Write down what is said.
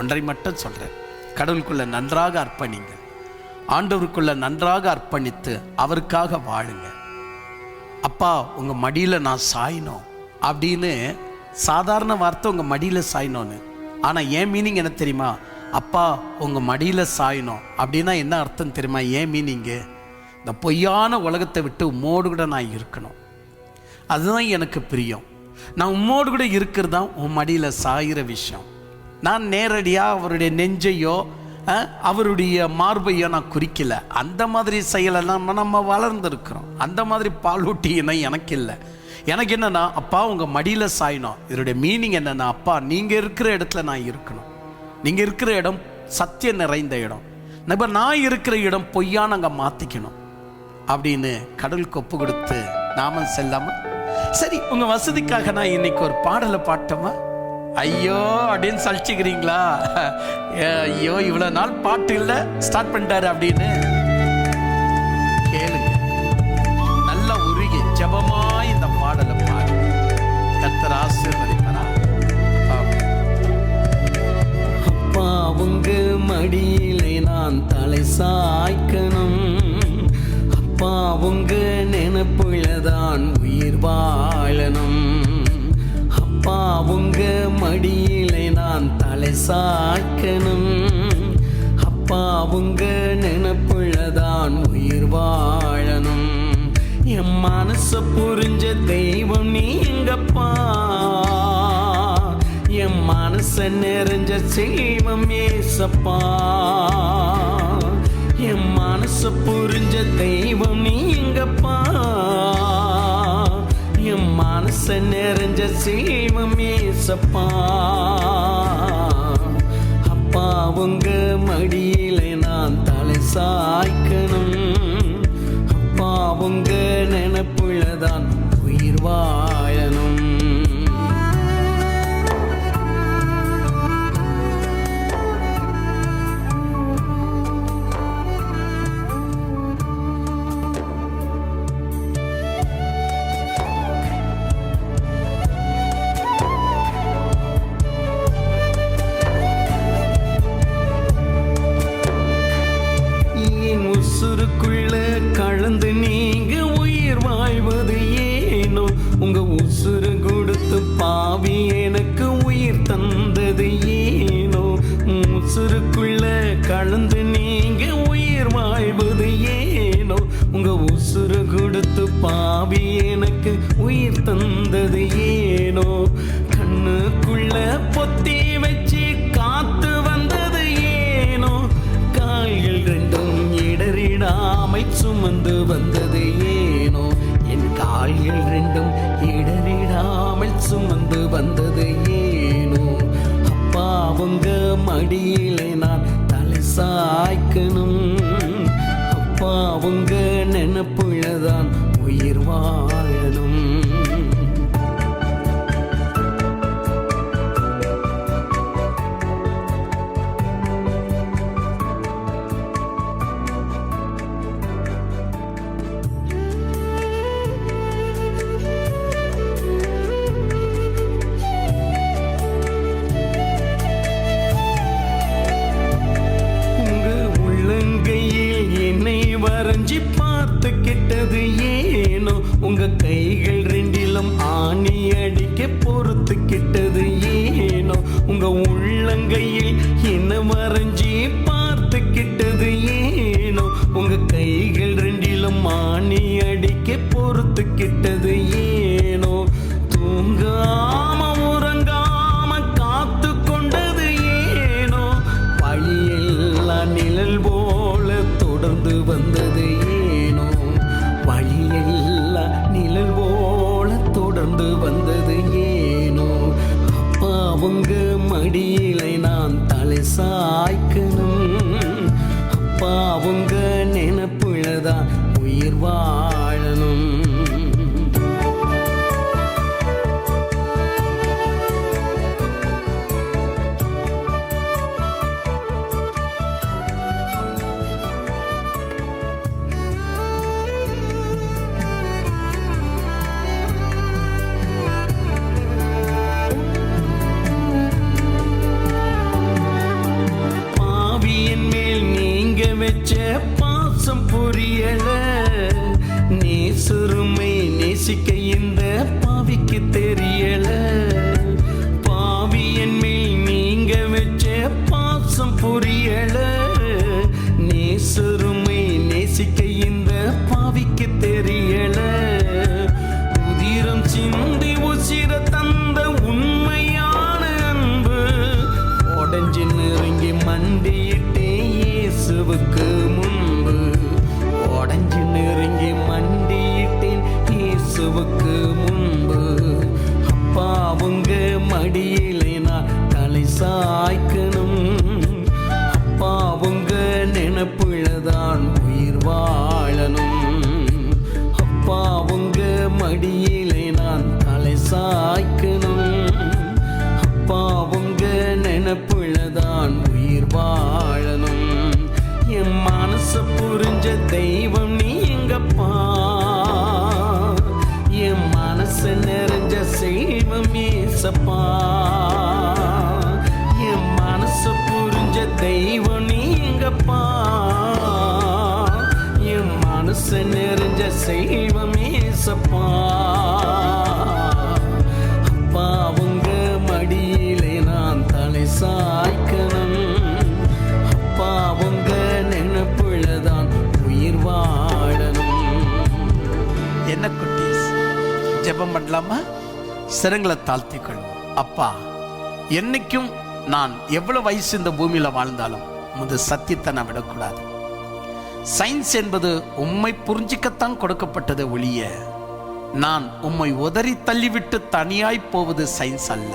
ஒன்றை மட்டும் சொல்கிறேன் கடவுளுக்குள்ள நன்றாக அர்ப்பணிங்க ஆண்டவருக்குள்ள நன்றாக அர்ப்பணித்து அவருக்காக வாழுங்க அப்பா உங்கள் மடியில் நான் சாயணும் அப்படின்னு சாதாரண வார்த்தை உங்கள் மடியில் சாயணும்னு ஆனால் ஏன் மீனிங் என்ன தெரியுமா? அப்பா உங்கள் மடியில் சாயணும் அப்படின்னா என்ன அர்த்தம் தெரியுமா? ஏன் மீனிங்கு இந்த பொய்யான உலகத்தை விட்டு உம்மோடு கூட நான் இருக்கணும். அதுதான் எனக்கு பிரியம். நான் உம்மோடு கூட இருக்கிறது தான் உன் மடியில் சாயிற விஷயம். நான் நேரடியாக அவருடைய நெஞ்சையோ அவருடைய மார்பையோ நான் குறிக்கல. அந்த மாதிரி செயலெல்லாம் நம்ம- நம்ம வளர்ந்துருக்கிறோம். அந்த மாதிரி பாலூட்டி இனம் எனக்கு இல்லை. எனக்கு என்னென்னா அப்பா உங்கள் மடியில் சாயணும். இதனுடைய மீனிங் என்னென்னா அப்பா நீங்கள் இருக்கிற இடத்துல நான் இருக்கணும். நீங்கள் இருக்கிற இடம் சத்தியம் நிறைந்த இடம். இப்போ நான் இருக்கிற இடம் பொய்யான அங்கே மாற்றிக்கணும் அப்படின்னு கடலுக்கு ஒப்பு கொடுத்து நாம செல்லாமல் சரி உங்கள் வசதிக்காக நான் இன்னைக்கு ஒரு பாடலை பாட்டோமா? ஐயோ அப்படின்னு சலிச்சுக்கிறீங்களா? ஐயோ இவ்வளவு நாள் பாட்டு இல்லை ஸ்டார்ட் பண்ணிட்டாரு அப்படின்னு. கேளுங்க. நல்ல உருகி ஜபமா இந்த பாடலை பாடு. கர்த்தர் ஆசீர்வதிப்பாரா? ஆமென். அப்பா உங்க மடியிலே நான் தலை சாய்க்கணும். அப்பா உங்க அடியிலே நான் தலை சாக்கணும். அப்பா உங்க நினப்புள்ளதான் உயிர் வாழணும். என் மனச புரிஞ்ச தெய்வம் நீங்கப்பா என் மனச நிறைஞ்ச செய்வம் ஏசப்பா. என் மனச புரிஞ்ச தெய்வம் நீங்கப்பா எங்கப்பா? மனச நிறைஞ்ச செல்வம் ஏசப்பா அப்பா உங்க மடியில நான் தலை சாய்க்கணும். அப்பா உங்க நினப்புலதான் உயிர் வந்தது ஏனோ? கண்ணுக்குள்ள பொத்தி வச்சு காத்து வந்தது ஏனோ? கால்கள் ரெண்டும் இடறிடாமை சுமந்து வந்தது ஏனோ? என் கால்கள் ரெண்டும் இடறிடாமல் சுமந்து வந்தது ஏனோ? அப்பா உங்க மடியிலே நான் தலை சாய்க்கணும். அப்பா உங்க நினப்புலதான் உயிர் வாழணும். கிட்டது ஏனோ? உங்க உள்ளங்கையில் என்ன வரைஞ்சி பார்த்து கிட்டது ஏனோ? உங்க கைகள் ரெண்டிலும் ஆணி அடிக்க பொறுத்து கிட்டது ஏனோ? தூங்கா தான் உயிர் வா அடியிலே நான் தலை சாய்க்கணும் மனசு நெறிஞ்ச செய்வமே சப்பா. அப்பா உங்க மடியிலே நான் தலை சாய்க்கணும். அப்பா உங்க நினைப்புலதான் உயிர் வாழணும். என்ன குட்டீஸ் ஜெபம் பண்ணலாமா? சிரங்களை தாழ்த்திக்கொள்வோம் அப்பா என்னைக்கும் நான் எவ்வளவு வயசு இந்த பூமியில வாழ்ந்தாலும் முது சத்தியத்தை நான் விடக்கூடாது. சயின்ஸ் என்பது உம்மை புரிஞ்சிக்கத்தான் கொடுக்கப்பட்டது ஒழிய நான் உம்மை உதறி தள்ளிவிட்டு தனியாய் போவது சயின்ஸ் அல்ல.